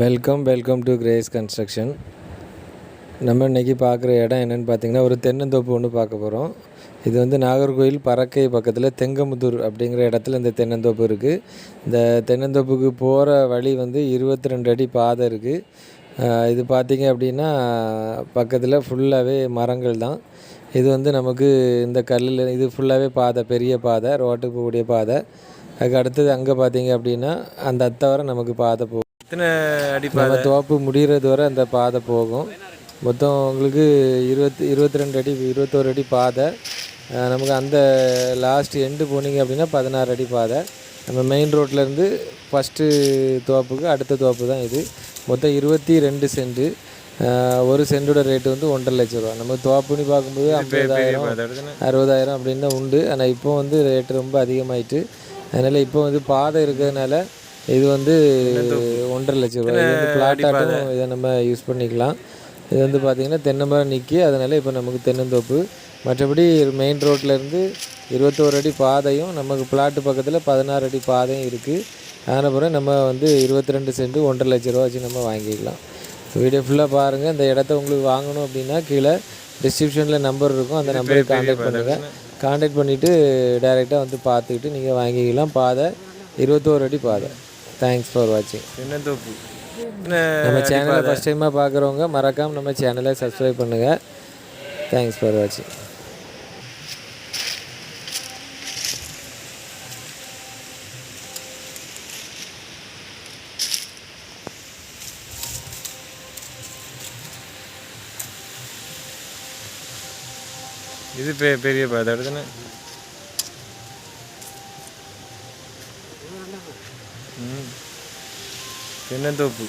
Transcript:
Welcome welcome to Grace construction நம்ம இன்றைக்கி பார்க்குற இடம் என்னென்னு பார்த்தீங்கன்னா ஒரு தென்னந்தோப்பு ஒன்று பார்க்க போகிறோம் இது வந்து நாகர்கோயில் பறக்கை பக்கத்தில் தெங்கமுத்தூர் அப்படிங்கிற இடத்துல இந்த தென்னந்தோப்பு இருக்குது இந்த தென்னந்தோப்புக்கு போகிற வழி வந்து இருபத்தி ரெண்டு அடி பாதை இருக்குது இது பார்த்திங்க அப்படின்னா பக்கத்தில் ஃபுல்லாகவே மரங்கள் தான். இது வந்து நமக்கு இந்த கல்லில் இது ஃபுல்லாகவே பாதை பெரிய பாதை ரோட்டுக்கு போகக்கூடிய பாதை. அதுக்கு அடுத்தது அங்கே பார்த்தீங்க அப்படின்னா அந்த அத்தை நமக்கு பாதை போகும் எத்தனை அடி நம்ம தோப்பு முடிகிறது வரை அந்த பாதை போகும். மொத்தம் உங்களுக்கு இருபத்தி இருபத்தி ரெண்டு அடி இருபத்தோரு அடி பாதை. நமக்கு அந்த லாஸ்ட் எண்டு போனீங்க அப்படின்னா பதினாறு அடி பாதை. நம்ம மெயின் ரோட்லேருந்து ஃபஸ்ட்டு தோப்புக்கு அடுத்த தோப்பு தான் இது. மொத்தம் இருபத்தி ரெண்டு சென்ட்டு ஒரு சென்டோட ரேட்டு வந்து ஒன்றரை லட்ச ரூபா. நம்ம தோப்புன்னு பார்க்கும்போது ஐம்பதாயிரம் அறுபதாயிரம் அப்படின்னு தான் உண்டு. ஆனால் இப்போ வந்து ரேட்டு ரொம்ப அதிகமாயிட்டு. அதனால் இப்போ வந்து பாதை இருக்கிறதுனால இது வந்து ஒன்றரை லட்ச ரூபாய். இது வந்து பிளாட்டாட்டும் இதை நம்ம யூஸ் பண்ணிக்கலாம். இது வந்து பார்த்திங்கன்னா தென்னை மரம் நிற்கி அதனால் இப்போ நமக்கு தென்னந்தோப்பு. மற்றபடி மெயின் ரோட்லேருந்து இருபத்தோரு அடி பாதையும் நமக்கு பிளாட்டு பக்கத்தில் பதினாறு அடி பாதையும் இருக்குது பிறகு நம்ம வந்து இருபத்தி ரெண்டு சென்ட் ஒன்றரை லட்ச ரூபா வச்சு நம்ம வாங்கிக்கலாம். வீடியோ ஃபுல்லாக பாருங்கள் இந்த இடத்த உங்களுக்கு வாங்கணும் அப்படின்னா கீழே டிஸ்கிரிப்ஷனில் நம்பர் இருக்கும். அந்த நம்பருக்கு காண்டாக்ட் பண்ணுங்கள் காண்டாக்ட் பண்ணிவிட்டு டைரெக்டாக வந்து பார்த்துக்கிட்டு நீங்கள் வாங்கிக்கலாம். பாதை இருபத்தோரு அடி பாதை. தேங்க்ஸ் ஃபார் வாட்சிங் என்ன நம்ம சேனலை ஃபஸ்ட் டைமாக பார்க்குறவங்க மறக்காமல் நம்ம சேனலை சப்ஸ்கிரைப் பண்ணுங்கள் தேங்க்ஸ் ஃபார் வாட்சிங் இது பெ பெரிய பாதை தென்னந்தோப்பு.